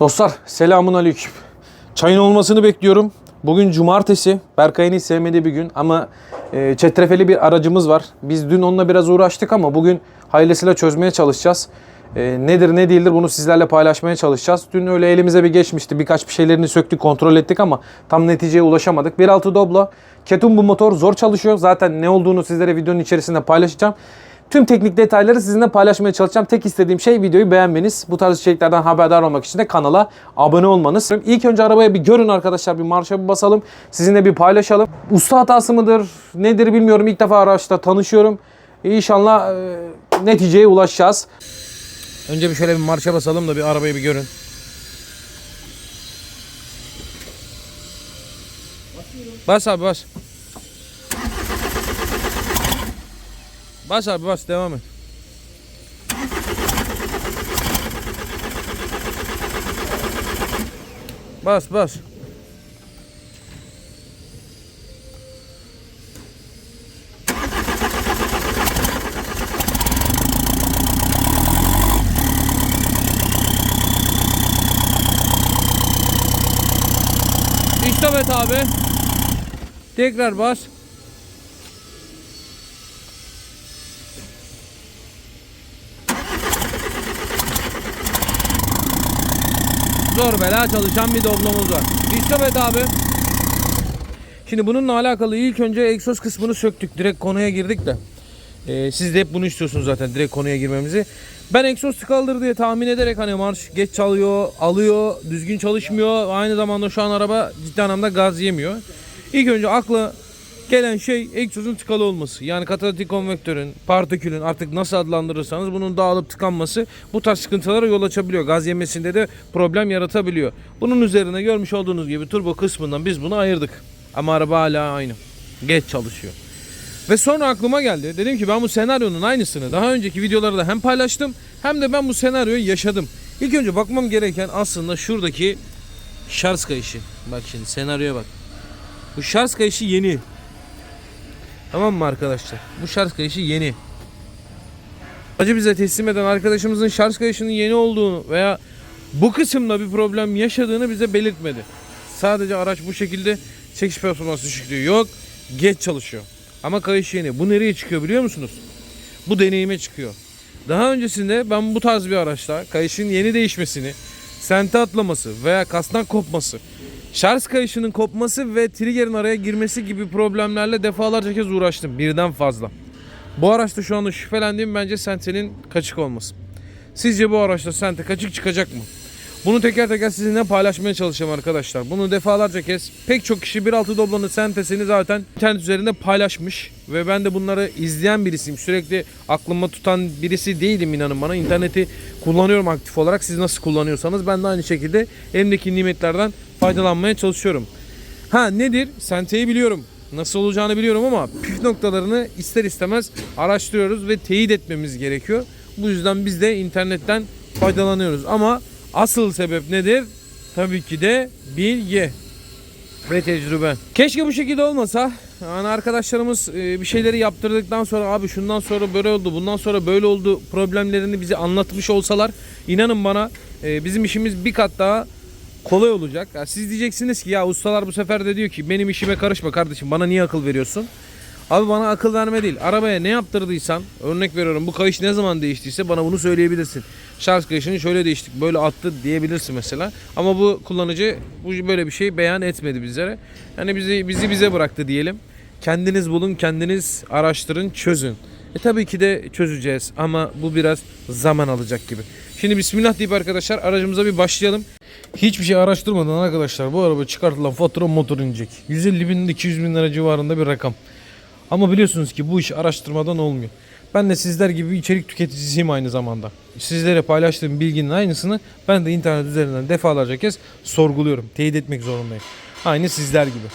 Dostlar selamun aleyküm. Çayın olmasını bekliyorum. Bugün cumartesi. Berkay'ın hiç sevmediği bir gün ama e, çetrefeli bir aracımız var. Biz dün onunla biraz uğraştık ama bugün hayırlısıyla çözmeye çalışacağız. E, nedir ne değildir bunu sizlerle paylaşmaya çalışacağız. Dün öyle elimize bir geçmişti. Birkaç bir şeylerini söktük kontrol ettik ama tam neticeye ulaşamadık. 1.6 Doblo. Ketum bu motor zor çalışıyor. Zaten ne olduğunu sizlere videonun içerisinde paylaşacağım. Tüm teknik detayları sizinle paylaşmaya çalışacağım. Tek istediğim şey videoyu beğenmeniz. Bu tarz içeriklerden haberdar olmak için de kanala abone olmanız. İlk önce arabaya bir görün arkadaşlar. Bir marşa bir basalım. Sizinle bir paylaşalım. Usta hatası mıdır? Nedir bilmiyorum. İlk defa araçta tanışıyorum. İnşallah e, neticeye ulaşacağız. Önce bir şöyle bir marşa basalım da bir arabayı bir görün. Bas abi bas. Bas abi bas devam et. Bas bas. İstop et abi. Tekrar bas. Zor bela çalışan bir doblomuz var. Et abi. Şimdi bununla alakalı ilk önce egzoz kısmını söktük. Direkt konuya girdik de. Ee, siz de hep bunu istiyorsunuz zaten direkt konuya girmemizi. Ben egzoz tıkalıdır diye tahmin ederek hani marş geç çalıyor, alıyor, düzgün çalışmıyor. Aynı zamanda şu an araba ciddi anlamda gaz yemiyor. İlk önce akla gelen şey egzozun tıkalı olması. Yani katalitik konvektörün, partikülün artık nasıl adlandırırsanız bunun dağılıp tıkanması bu tarz sıkıntılara yol açabiliyor. Gaz yemesinde de problem yaratabiliyor. Bunun üzerine görmüş olduğunuz gibi turbo kısmından biz bunu ayırdık. Ama araba hala aynı. Geç çalışıyor. Ve sonra aklıma geldi. Dedim ki ben bu senaryonun aynısını daha önceki videolarda hem paylaştım hem de ben bu senaryoyu yaşadım. İlk önce bakmam gereken aslında şuradaki şarj kayışı. Bak şimdi senaryoya bak. Bu şarj kayışı yeni. Tamam mı arkadaşlar? Bu şarj kayışı yeni. Acı bize teslim eden arkadaşımızın şarj kayışının yeni olduğunu veya bu kısımda bir problem yaşadığını bize belirtmedi. Sadece araç bu şekilde çekiş performansı düşüklüğü yok. Geç çalışıyor. Ama kayış yeni. Bu nereye çıkıyor biliyor musunuz? Bu deneyime çıkıyor. Daha öncesinde ben bu tarz bir araçta kayışın yeni değişmesini, sente atlaması veya kasnak kopması, şarj kayışının kopması ve trigger'in araya girmesi gibi problemlerle defalarca kez uğraştım. Birden fazla. Bu araçta şu anda şüphelendiğim bence sentenin kaçık olması. Sizce bu araçta sente kaçık çıkacak mı? Bunu teker teker sizinle paylaşmaya çalışacağım arkadaşlar. Bunu defalarca kez pek çok kişi 1.6 Doblo'nun sentesini zaten internet üzerinde paylaşmış. Ve ben de bunları izleyen birisiyim. Sürekli aklımda tutan birisi değilim inanın bana. İnterneti kullanıyorum aktif olarak. Siz nasıl kullanıyorsanız ben de aynı şekilde elimdeki nimetlerden faydalanmaya çalışıyorum. Ha nedir? Senteyi biliyorum. Nasıl olacağını biliyorum ama püf noktalarını ister istemez araştırıyoruz ve teyit etmemiz gerekiyor. Bu yüzden biz de internetten faydalanıyoruz. Ama asıl sebep nedir? Tabii ki de bilgi ve tecrübe. Keşke bu şekilde olmasa. Yani arkadaşlarımız e, bir şeyleri yaptırdıktan sonra abi şundan sonra böyle oldu, bundan sonra böyle oldu problemlerini bize anlatmış olsalar inanın bana e, bizim işimiz bir kat daha kolay olacak. Ya siz diyeceksiniz ki ya ustalar bu sefer de diyor ki benim işime karışma kardeşim bana niye akıl veriyorsun? Abi bana akıl verme değil. Arabaya ne yaptırdıysan örnek veriyorum bu kayış ne zaman değiştiyse bana bunu söyleyebilirsin. Şarj kayışını şöyle değiştik böyle attı diyebilirsin mesela. Ama bu kullanıcı bu böyle bir şey beyan etmedi bizlere. Yani bizi bizi bize bıraktı diyelim. Kendiniz bulun, kendiniz araştırın, çözün. E tabii ki de çözeceğiz ama bu biraz zaman alacak gibi. Şimdi bismillah deyip arkadaşlar aracımıza bir başlayalım. Hiçbir şey araştırmadan arkadaşlar bu araba çıkartılan fatura motor inecek. 150 bin 200 bin lira civarında bir rakam. Ama biliyorsunuz ki bu iş araştırmadan olmuyor. Ben de sizler gibi içerik tüketicisiyim aynı zamanda. Sizlere paylaştığım bilginin aynısını ben de internet üzerinden defalarca kez sorguluyorum. Teyit etmek zorundayım. Aynı sizler gibi.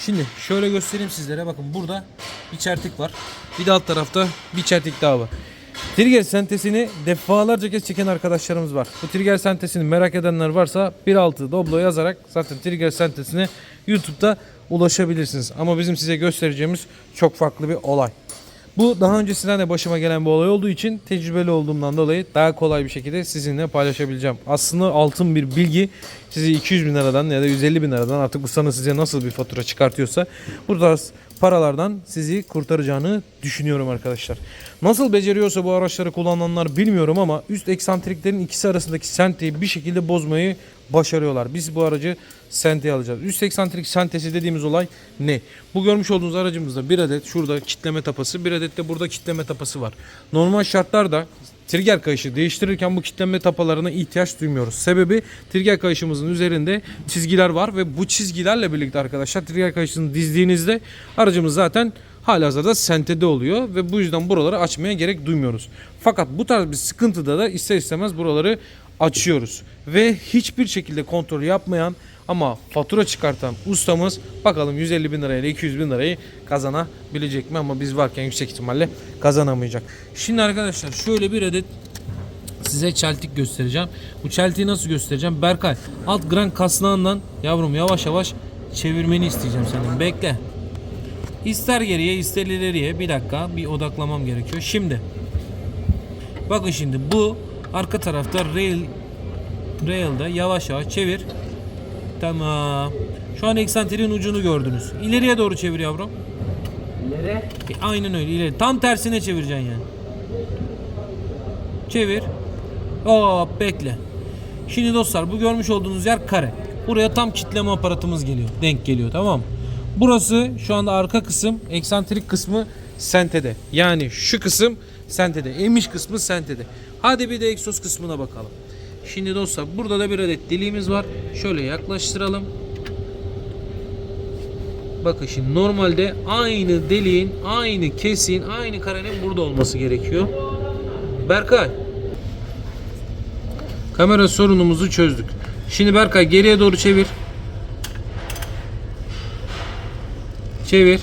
Şimdi şöyle göstereyim sizlere. Bakın burada bir çertik var. Bir de alt tarafta bir çertik daha var. Trigger sentesini defalarca kez çeken arkadaşlarımız var. Bu trigger sentesini merak edenler varsa 1.6 Doblo yazarak zaten trigger sentesine YouTube'da ulaşabilirsiniz. Ama bizim size göstereceğimiz çok farklı bir olay. Bu daha öncesinden de başıma gelen bir olay olduğu için tecrübeli olduğumdan dolayı daha kolay bir şekilde sizinle paylaşabileceğim. Aslında altın bir bilgi sizi 200 bin liradan ya da 150 bin liradan artık ustanız size nasıl bir fatura çıkartıyorsa bu paralardan sizi kurtaracağını düşünüyorum arkadaşlar. Nasıl beceriyorsa bu araçları kullananlar bilmiyorum ama üst eksantriklerin ikisi arasındaki senteyi bir şekilde bozmayı başarıyorlar. Biz bu aracı senteye alacağız. Üst eksantrik sentesi dediğimiz olay ne? Bu görmüş olduğunuz aracımızda bir adet şurada kitleme tapası, bir adet de burada kitleme tapası var. Normal şartlarda trigger kayışı değiştirirken bu kitleme tapalarına ihtiyaç duymuyoruz. Sebebi trigger kayışımızın üzerinde çizgiler var ve bu çizgilerle birlikte arkadaşlar trigger kayışını dizdiğinizde aracımız zaten halihazırda sentede oluyor ve bu yüzden buraları açmaya gerek duymuyoruz. Fakat bu tarz bir sıkıntıda da ister istemez buraları açıyoruz. Ve hiçbir şekilde kontrol yapmayan ama fatura çıkartan ustamız bakalım 150 bin lirayla 200 bin lirayı kazanabilecek mi ama biz varken yüksek ihtimalle kazanamayacak. Şimdi arkadaşlar şöyle bir adet size çeltik göstereceğim. Bu çeltiği nasıl göstereceğim? Berkay alt gran kasnağından yavrum yavaş yavaş çevirmeni isteyeceğim senin. Bekle. İster geriye ister ileriye bir dakika bir odaklamam gerekiyor. Şimdi bakın şimdi bu arka tarafta rail rail'de yavaş yavaş çevir. Tamam. Şu an eksantriğin ucunu gördünüz. İleriye doğru çevir yavrum. İleri. E, aynen öyle ileri. Tam tersine çevireceksin yani. Çevir. Hop bekle. Şimdi dostlar bu görmüş olduğunuz yer kare. Buraya tam kitleme aparatımız geliyor. Denk geliyor tamam mı? Burası şu anda arka kısım, eksantrik kısmı sentede. Yani şu kısım sentede. Emiş kısmı sentede. Hadi bir de egzoz kısmına bakalım. Şimdi dostlar burada da bir adet deliğimiz var. Şöyle yaklaştıralım. Bakın şimdi normalde aynı deliğin, aynı kesin, aynı karenin burada olması gerekiyor. Berkay. Kamera sorunumuzu çözdük. Şimdi Berkay geriye doğru çevir. Çevir.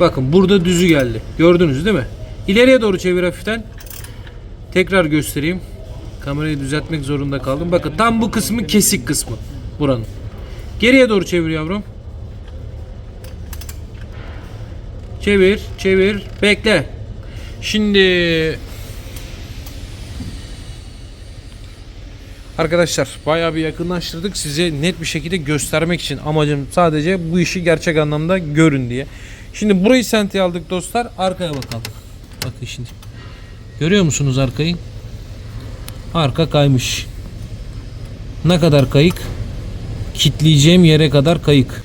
Bakın burada düzü geldi. Gördünüz değil mi? İleriye doğru çevir hafiften. Tekrar göstereyim. Kamerayı düzeltmek zorunda kaldım. Bakın tam bu kısmı kesik kısmı buranın. Geriye doğru çevir yavrum. Çevir, çevir, bekle. Şimdi Arkadaşlar bayağı bir yakınlaştırdık size net bir şekilde göstermek için amacım sadece bu işi gerçek anlamda görün diye. Şimdi burayı senteye aldık dostlar arkaya bakalım. Bakın şimdi. Görüyor musunuz arkayı? Arka kaymış. Ne kadar kayık? Kitleyeceğim yere kadar kayık.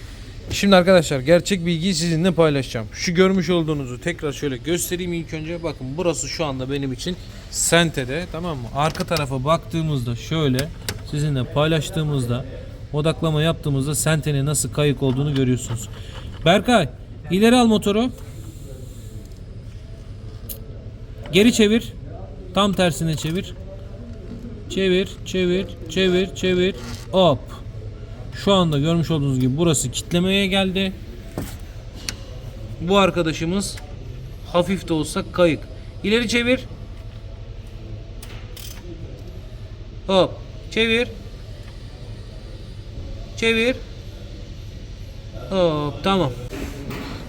Şimdi arkadaşlar gerçek bilgiyi sizinle paylaşacağım. Şu görmüş olduğunuzu tekrar şöyle göstereyim ilk önce. Bakın burası şu anda benim için sentede tamam mı? Arka tarafa baktığımızda şöyle sizinle paylaştığımızda odaklama yaptığımızda sentenin nasıl kayık olduğunu görüyorsunuz. Berkay ileri al motoru. Geri çevir. Tam tersine çevir. Çevir, çevir, çevir, çevir. Hop. Şu anda görmüş olduğunuz gibi burası kitlemeye geldi. Bu arkadaşımız hafif de olsa kayık. İleri çevir. Hop. Çevir. Çevir. Hop tamam.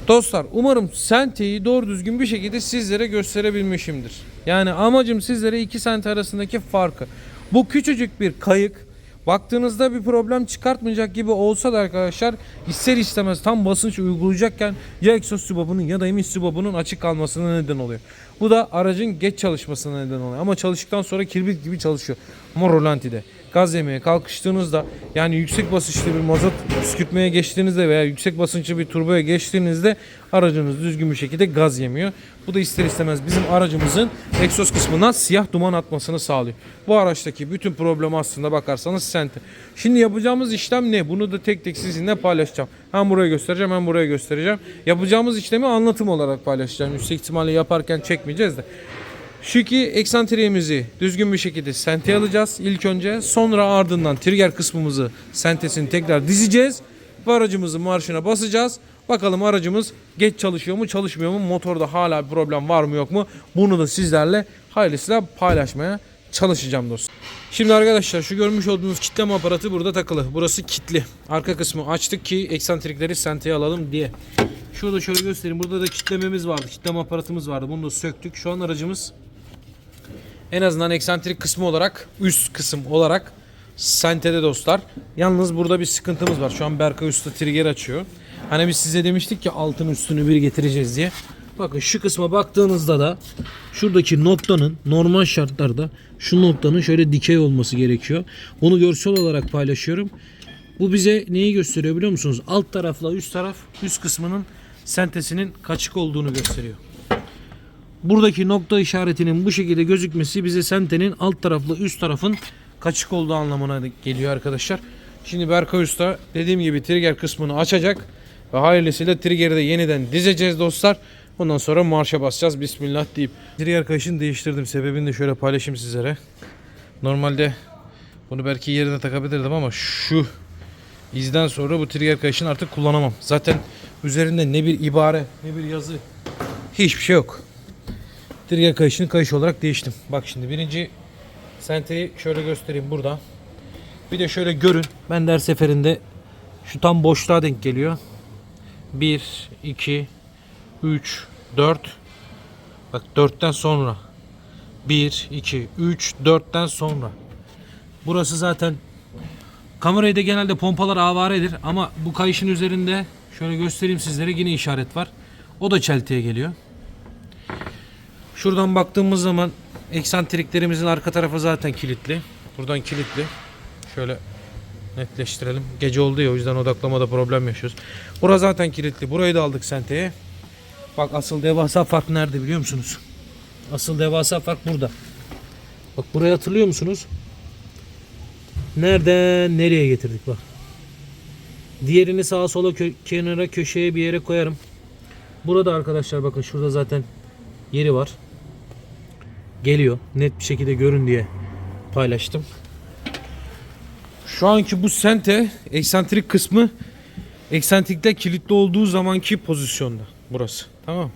Dostlar umarım senteyi doğru düzgün bir şekilde sizlere gösterebilmişimdir. Yani amacım sizlere iki sente arasındaki farkı. Bu küçücük bir kayık baktığınızda bir problem çıkartmayacak gibi olsa da arkadaşlar ister istemez tam basınç uygulayacakken ya egzoz sübabının ya da emiş sübabının açık kalmasına neden oluyor. Bu da aracın geç çalışmasına neden oluyor. Ama çalıştıktan sonra kirbit gibi çalışıyor. Ama rolantide gaz yemeye kalkıştığınızda yani yüksek basınçlı bir mazot püskürtmeye geçtiğinizde veya yüksek basınçlı bir turboya geçtiğinizde aracınız düzgün bir şekilde gaz yemiyor. Bu da ister istemez bizim aracımızın egzoz kısmına siyah duman atmasını sağlıyor. Bu araçtaki bütün problem aslında bakarsanız sente. Şimdi yapacağımız işlem ne? Bunu da tek tek sizinle paylaşacağım. Hem buraya göstereceğim hem buraya göstereceğim. Yapacağımız işlemi anlatım olarak paylaşacağım. Yüksek ihtimalle yaparken çekmeyeceğiz de. Şu iki eksantriğimizi düzgün bir şekilde sente alacağız ilk önce. Sonra ardından trigger kısmımızı sentesini tekrar dizeceğiz. Ve aracımızın marşına basacağız. Bakalım aracımız geç çalışıyor mu çalışmıyor mu? Motorda hala bir problem var mı yok mu? Bunu da sizlerle hayırlısıyla paylaşmaya çalışacağım dostum. Şimdi arkadaşlar şu görmüş olduğunuz kitleme aparatı burada takılı. Burası kitli. Arka kısmı açtık ki eksantrikleri senteye alalım diye. Şurada şöyle göstereyim. Burada da kitlememiz vardı. Kitleme aparatımız vardı. Bunu da söktük. Şu an aracımız en azından eksantrik kısmı olarak üst kısım olarak sentede dostlar. Yalnız burada bir sıkıntımız var. Şu an Berkay Usta trigger açıyor. Hani biz size demiştik ki altın üstünü bir getireceğiz diye. Bakın şu kısma baktığınızda da şuradaki noktanın normal şartlarda şu noktanın şöyle dikey olması gerekiyor. Onu görsel olarak paylaşıyorum. Bu bize neyi gösteriyor biliyor musunuz? Alt tarafla üst taraf üst kısmının sentesinin kaçık olduğunu gösteriyor. Buradaki nokta işaretinin bu şekilde gözükmesi bize sentenin alt tarafla üst tarafın kaçık olduğu anlamına geliyor arkadaşlar. Şimdi Berkay Usta dediğim gibi trigger kısmını açacak ve hayırlısıyla trigger'i de yeniden dizeceğiz dostlar. Ondan sonra marşa basacağız bismillah deyip. Trigger kayışını değiştirdim. Sebebini de şöyle paylaşayım sizlere. Normalde bunu belki yerine takabilirdim ama şu izden sonra bu trigger kayışını artık kullanamam. Zaten üzerinde ne bir ibare ne bir yazı hiçbir şey yok. Trigger kayışını kayış olarak değiştim. Bak şimdi birinci senteyi şöyle göstereyim burada. Bir de şöyle görün. Ben de her seferinde şu tam boşluğa denk geliyor. 1, 2, 3, 4. Bak 4'ten sonra. 1, 2, 3, 4'ten sonra. Burası zaten kamerayı da genelde pompalar avaredir ama bu kayışın üzerinde şöyle göstereyim sizlere yine işaret var. O da çeltiye geliyor. Şuradan baktığımız zaman eksantriklerimizin arka tarafı zaten kilitli. Buradan kilitli. Şöyle netleştirelim. Gece oldu ya o yüzden odaklamada problem yaşıyoruz. Bura zaten kilitli. Burayı da aldık senteye. Bak asıl devasa fark nerede biliyor musunuz? Asıl devasa fark burada. Bak burayı hatırlıyor musunuz? Nereden nereye getirdik bak. Diğerini sağa sola kö- kenara köşeye bir yere koyarım. Burada arkadaşlar bakın şurada zaten yeri var. Geliyor. Net bir şekilde görün diye paylaştım. Şu anki bu sente eksantrik kısmı eksantrikte kilitli olduğu zamanki pozisyonda burası. Tamam.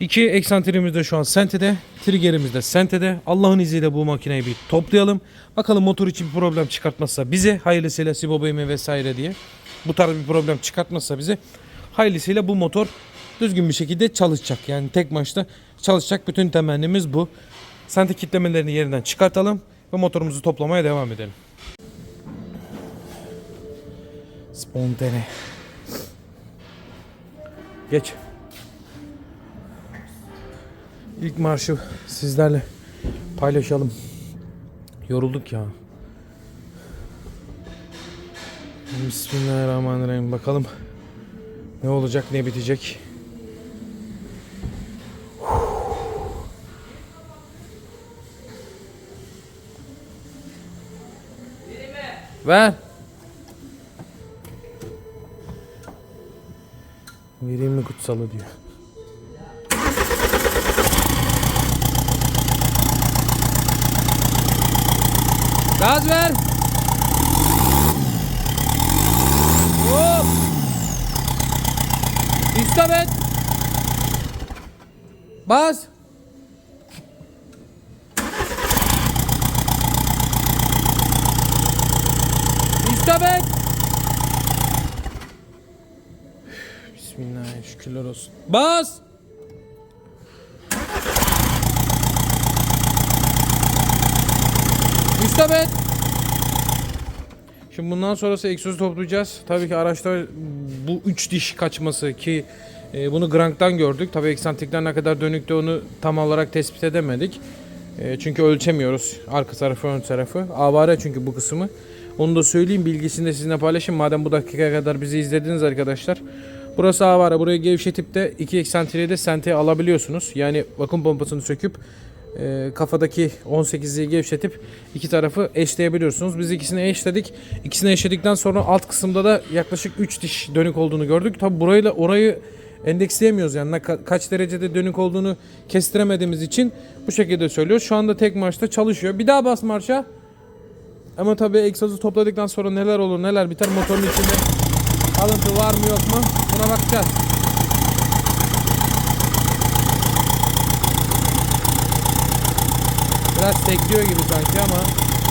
İki eksantrimiz de şu an sentede. Triggerimiz de sentede. Allah'ın izniyle bu makineyi bir toplayalım. Bakalım motor için bir problem çıkartmazsa bize hayırlısıyla Sibo BM vesaire diye. Bu tarz bir problem çıkartmazsa bize hayırlısıyla bu motor düzgün bir şekilde çalışacak. Yani tek maçta çalışacak. Bütün temennimiz bu. Sente kitlemelerini yerinden çıkartalım ve motorumuzu toplamaya devam edelim. Spontane. Geç. İlk marşı sizlerle paylaşalım. Yorulduk ya. Bismillahirrahmanirrahim. Bakalım ne olacak, ne bitecek. Ver. Vereyim mi kutsalı diyor. Gaz ver. Hop. İstop et. Bas. İstop et. Bismillah şükürler olsun. Bas. İstop et. Şimdi bundan sonrası egzozu toplayacağız. Tabii ki araçta bu üç diş kaçması ki e, bunu Grank'tan gördük. Tabii eksantrikler ne kadar dönükte onu tam olarak tespit edemedik. E, çünkü ölçemiyoruz arka tarafı ön tarafı. Avare çünkü bu kısmı. Onu da söyleyeyim bilgisini de sizinle paylaşayım. Madem bu dakikaya kadar bizi izlediniz arkadaşlar. Burası avare. Burayı gevşetip de iki eksantriğe de senteye alabiliyorsunuz. Yani vakum pompasını söküp e, kafadaki 18'liği gevşetip iki tarafı eşleyebiliyorsunuz. Biz ikisini eşledik. İkisini eşledikten sonra alt kısımda da yaklaşık 3 diş dönük olduğunu gördük. Tabi burayla orayı endeksleyemiyoruz yani kaç derecede dönük olduğunu kestiremediğimiz için bu şekilde söylüyoruz. Şu anda tek marşta çalışıyor. Bir daha bas marşa. Ama tabii egzozu topladıktan sonra neler olur neler biter motorun içinde alıntı var mı yok mu buna bakacağız. Biraz tekliyor gibi sanki ama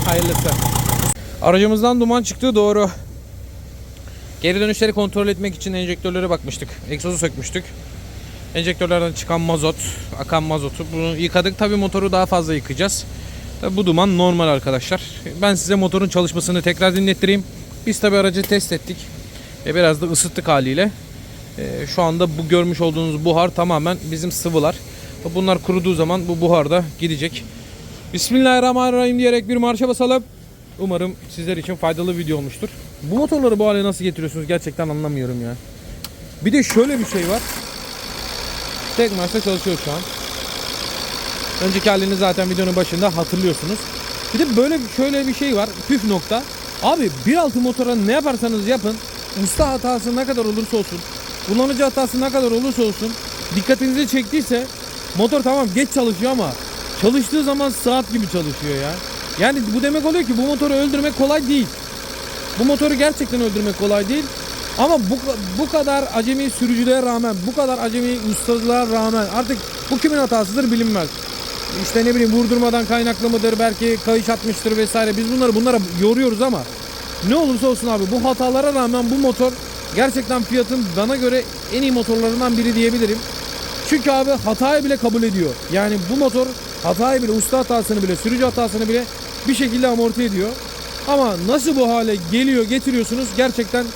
hayırlısı. Aracımızdan duman çıktı doğru. Geri dönüşleri kontrol etmek için enjektörlere bakmıştık. Egzozu sökmüştük. Enjektörlerden çıkan mazot, akan mazotu bunu yıkadık. Tabii motoru daha fazla yıkayacağız. Tabii bu duman normal arkadaşlar. Ben size motorun çalışmasını tekrar dinlettireyim. Biz tabii aracı test ettik. E, biraz da ısıttık haliyle. E, şu anda bu görmüş olduğunuz buhar tamamen bizim sıvılar. Bunlar kuruduğu zaman bu buhar da gidecek. Bismillahirrahmanirrahim diyerek bir marşa basalım. Umarım sizler için faydalı video olmuştur. Bu motorları bu hale nasıl getiriyorsunuz gerçekten anlamıyorum ya. Bir de şöyle bir şey var. Tek marşla çalışıyor şu an. Önceki halini zaten videonun başında hatırlıyorsunuz. Bir de böyle şöyle bir şey var. Püf nokta. Abi 1.6 motora ne yaparsanız yapın. Usta hatası ne kadar olursa olsun. Kullanıcı hatası ne kadar olursa olsun. Dikkatinizi çektiyse motor tamam geç çalışıyor ama çalıştığı zaman saat gibi çalışıyor ya. Yani bu demek oluyor ki bu motoru öldürmek kolay değil. Bu motoru gerçekten öldürmek kolay değil. Ama bu, bu kadar acemi sürücülüğe rağmen, bu kadar acemi ustalığa rağmen artık bu kimin hatasıdır bilinmez. İşte ne bileyim vurdurmadan kaynaklı mıdır, belki kayış atmıştır vesaire. Biz bunları bunlara yoruyoruz ama ne olursa olsun abi bu hatalara rağmen bu motor gerçekten fiyatın bana göre en iyi motorlarından biri diyebilirim. Çünkü abi hatayı bile kabul ediyor. Yani bu motor hatayı bile, usta hatasını bile, sürücü hatasını bile bir şekilde amorti ediyor. Ama nasıl bu hale geliyor, getiriyorsunuz gerçekten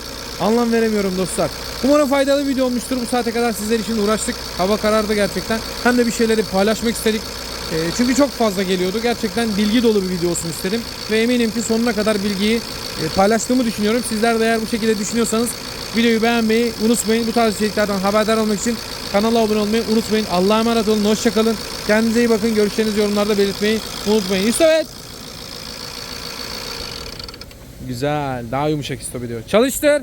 anlam veremiyorum dostlar. Umarım faydalı bir video olmuştur. Bu saate kadar sizler için uğraştık. Hava karardı gerçekten. Hem de bir şeyleri paylaşmak istedik. E, çünkü çok fazla geliyordu. Gerçekten bilgi dolu bir video olsun istedim. Ve eminim ki sonuna kadar bilgiyi e, paylaştığımı düşünüyorum. Sizler de eğer bu şekilde düşünüyorsanız videoyu beğenmeyi unutmayın. Bu tarz içeriklerden haberdar olmak için kanala abone olmayı unutmayın. Allah'a emanet olun. Hoşçakalın. Kendinize iyi bakın. Görüşlerinizi yorumlarda belirtmeyi unutmayın. İstobet. Güzel. Daha yumuşak istop ediyor. Çalıştır.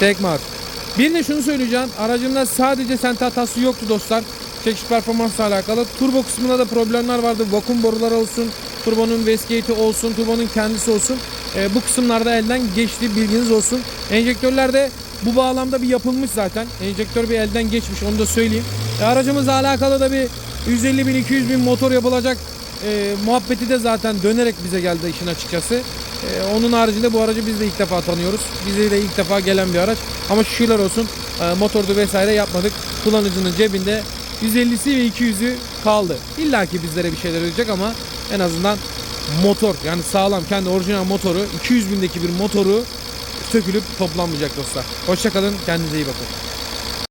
Tek marş. Bir de şunu söyleyeceğim. Aracımda sadece sent hatası yoktu dostlar. Çekiş performansla alakalı. Turbo kısmında da problemler vardı. Vakum borular olsun, turbonun wastegate'i olsun, turbonun kendisi olsun. Ee, bu kısımlarda elden geçti bilginiz olsun. Enjektörlerde bu bağlamda bir yapılmış zaten. Enjektör bir elden geçmiş onu da söyleyeyim. E, aracımızla alakalı da bir 150 bin 200 bin motor yapılacak e, muhabbeti de zaten dönerek bize geldi işin açıkçası. E, onun haricinde bu aracı biz de ilk defa tanıyoruz. Bize de ilk defa gelen bir araç. Ama şükürler olsun e, motordu vesaire yapmadık. Kullanıcının cebinde 150'si ve 200'ü kaldı. İlla ki bizlere bir şeyler olacak ama en azından motor yani sağlam kendi orijinal motoru 200 bindeki bir motoru sökülüp toplanmayacak dostlar. Hoşçakalın kendinize iyi bakın.